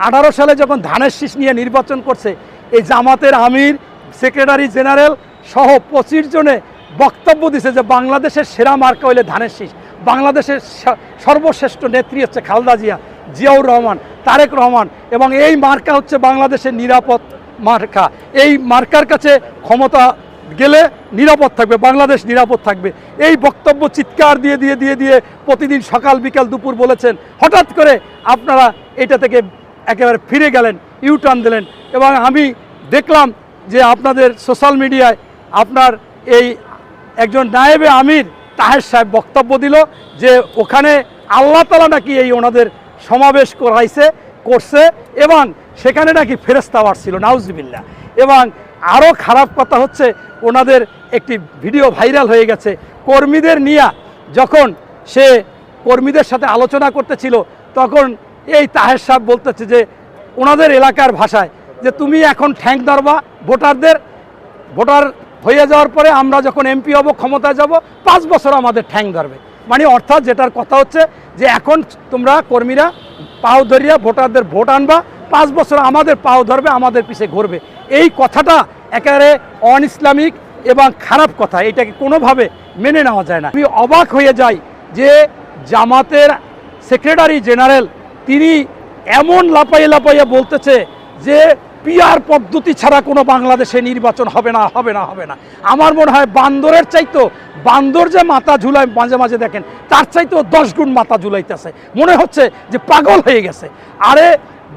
আঠারো সালে যখন ধানের শীষ নিয়ে নির্বাচন করছে, এই জামাতের আমির, সেক্রেটারি জেনারেল সহ পঁচিশ জনে বক্তব্য দিছে যে বাংলাদেশের সেরা মার্কা হইলে ধানের শীষ। বাংলাদেশের সর্বশ্রেষ্ঠ নেত্রী হচ্ছে খালদা জিয়া, জিয়াউর রহমান, তারেক রহমান এবং এই মার্কা হচ্ছে বাংলাদেশের নিরাপদ মার্কা। এই মার্কার কাছে ক্ষমতা গেলে নিরাপদ থাকবে, বাংলাদেশ নিরাপদ থাকবে। এই বক্তব্য চিৎকার দিয়ে দিয়ে দিয়ে দিয়ে প্রতিদিন সকাল, বিকাল, দুপুর বলেছেন। হঠাৎ করে আপনারা এটা থেকে একেবারে ফিরে গেলেন ইউটার্ন দিলেন এবং আমি দেখলাম যে আপনাদের সোশ্যাল মিডিয়ায় আপনার এই একজন নায়েবে আমির তাহের সাহেব বক্তব্য দিল যে ওখানে আল্লাহ তালা নাকি এই ওনাদের সমাবেশ করাইছে, করছে এবং সেখানে নাকি ফেরস্তা ছিল নাউজবিল্লা এবং আরও খারাপ কথা হচ্ছে, ওনাদের একটি ভিডিও ভাইরাল হয়ে গেছে। কর্মীদের নিয়ে যখন সে কর্মীদের সাথে আলোচনা করতেছিল, তখন এই তাহের সাহেব বলতেছে যে ওনাদের এলাকার ভাষায় যে তুমি এখন ঠ্যাঙ্ক ধরবা, ভোটারদের, ভোটার হয়ে যাওয়ার পরে আমরা যখন এমপি হব, ক্ষমতায় যাব, পাঁচ বছর আমাদের ঠ্যাং ধরবে। মানে অর্থাৎ যেটার কথা হচ্ছে যে এখন তোমরা কর্মীরা পাও ধরিয়া ভোটারদের ভোট আনবা, পাঁচ বছর আমাদের পাও ধরবে, আমাদের পিছে ঘুরবে। এই কথাটা একেবারে অন ইসলামিক এবং খারাপ কথা, এটাকে কোনোভাবে মেনে নেওয়া যায় না। আমি অবাক হয়ে যাই যে জামাতের সেক্রেটারি জেনারেল তিনি এমন লাপাইয়ে লাপাইয়ে বলতেছে যে পিয়ার পদ্ধতি ছাড়া কোনো বাংলাদেশে নির্বাচন হবে না হবে না হবে না। আমার মনে হয় বান্দরের চাইতো, বান্দর যে মাথা ঝুলায় মাঝে মাঝে দেখেন, তার চাইতেও দশ গুণ মাথা ঝুলাইতেছে। মনে হচ্ছে যে পাগল হয়ে গেছে। আরে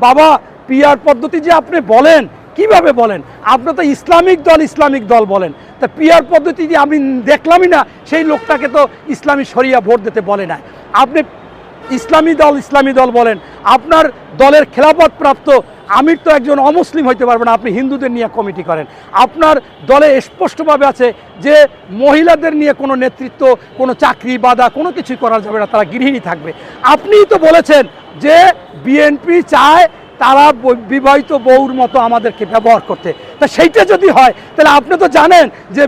বাবা, পিয়ার পদ্ধতি যে আপনি বলেন, কীভাবে বলেন? আপনি তো ইসলামিক দল ইসলামিক দল বলেন। তা পিয়ার পদ্ধতি যে আমি দেখলামই না, সেই লোকটাকে তো ইসলামী সরিয়া ভোট দিতে বলে না আপনি ইসলামী দল ইসলামী দল বলেন, আপনার দলের খেলাপথ প্রাপ্ত আমির তো একজন অমুসলিম হইতে পারবে না, আপনি হিন্দুদের নিয়ে কমিটি করেন। আপনার দলে স্পষ্টভাবে আছে যে মহিলাদের নিয়ে কোনো নেতৃত্ব, কোনো চাকরি বাধা, কোনো কিছুই করা যাবে না, তারা গৃহিণী থাকবে। আপনিই তো বলেছেন যে বিএনপি চায় তারা বিবাহিত বউর মতো আমাদেরকে ব্যবহার করতে। তা সেইটা যদি হয়, তাহলে আপনি তো জানেন যে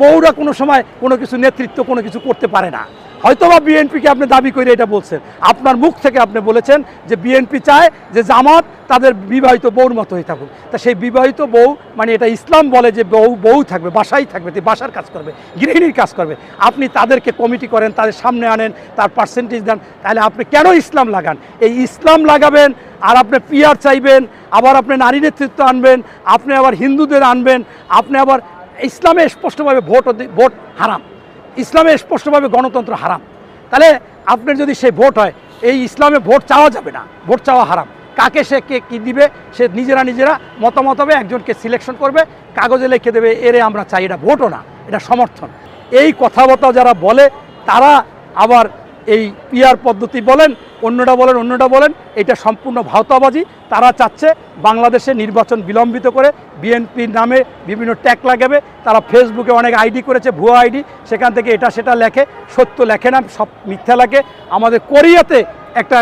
বউরা কোনো সময় কোনো কিছু নেতৃত্ব, কোনো কিছু করতে পারে না। হয়তোবা বিএনপিকে আপনি দাবি করে এটা বলছেন। আপনার মুখ থেকে আপনি বলেছেন যে বিএনপি চায় যে জামাত তাদের বিবাহিত বউর মতো হয়ে থাকুক। তা সেই বিবাহিত বউ মানে এটা ইসলাম বলে যে বউ বউ থাকবে, বাসাই থাকবে বাসার কাজ করবে, গৃহিণীর কাজ করবে। আপনি তাদেরকে কমিটি করেন, তাদের সামনে আনেন, তার পার্সেন্টেজ দেন, তাহলে আপনি কেন ইসলাম লাগান? এই ইসলাম লাগাবেন, আর আপনি পিয়ার চাইবেন, আবার আপনি নারী নেতৃত্ব আনবেন, আপনি আবার হিন্দুদের আনবেন, আপনি আবার ইসলামে স্পষ্টভাবে ভোট ভোট হারাম ইসলামে স্পষ্টভাবে গণতন্ত্র হারাম। তাহলে আপনার যদি সে ভোট হয়, এই ইসলামে ভোট চাওয়া যাবে না, ভোট চাওয়া হারাম। কাকে সে কে কী দিবে, সে নিজেরা নিজেরা মতামত হবে, একজনকে সিলেকশন করবে, কাগজে লিখে দেবে, এরে আমরা চাই, এটা ভোটও না, এটা সমর্থন। এই কথাবার্তা যারা বলে, তারা আবার এই পিআর পদ্ধতি বলেন, অন্যটা বলেন অন্যটা বলেন, এটা সম্পূর্ণ ভাওতাবাজি। তারা চাচ্ছে বাংলাদেশে নির্বাচন বিলম্বিত করে বিএনপির নামে বিভিন্ন ট্যাগ লাগাবে। তারা ফেসবুকে অনেক আইডি করেছে, ভুয়া আইডি। সেখান থেকে এটা সেটা লেখে, সত্য লেখে না, সব মিথ্যা লেখে। আমাদের কোরিয়াতে একটা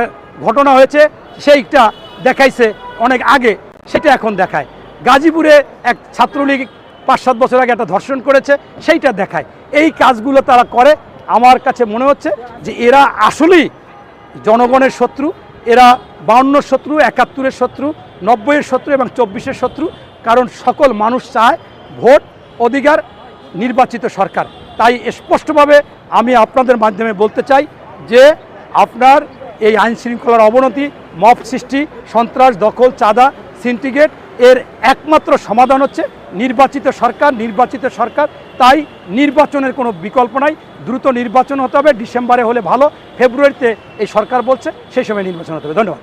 ঘটনা হয়েছে, সেইটা দেখাইছে অনেক আগে, সেটা এখন দেখায়। গাজীপুরে এক ছাত্রলীগ পাঁচ সাত বছর আগে একটা ধর্ষণ করেছে, সেইটা দেখায়। এই কাজগুলো তারা করে আমার কাছে মনে হচ্ছে যে এরা আসলেই জনগণের শত্রু, এরা বাউন্নর শত্রু, একাত্তরের শত্রু, নব্বইয়ের শত্রু এবং চব্বিশের শত্রু, কারণ সকল মানুষ চায় ভোট, অধিকার, নির্বাচিত সরকার। তাই স্পষ্টভাবে আমি আপনাদের মাধ্যমে বলতে চাই যে আপনার এই আইন শৃঙ্খলার অবনতি মব সৃষ্টি, সন্ত্রাস, দখল, চাঁদা, সিন্ডিকেট এর একমাত্র সমাধান হচ্ছে নির্বাচিত সরকার নির্বাচিত সরকার। তাই নির্বাচনের কোনো বিকল্প নাই। দ্রুত নির্বাচন হতে হবে। ডিসেম্বরে হলে ভালো। ফেব্রুয়ারিতে এই সরকার বলছে, সেই সময় নির্বাচন হতে হবে। ধন্যবাদ।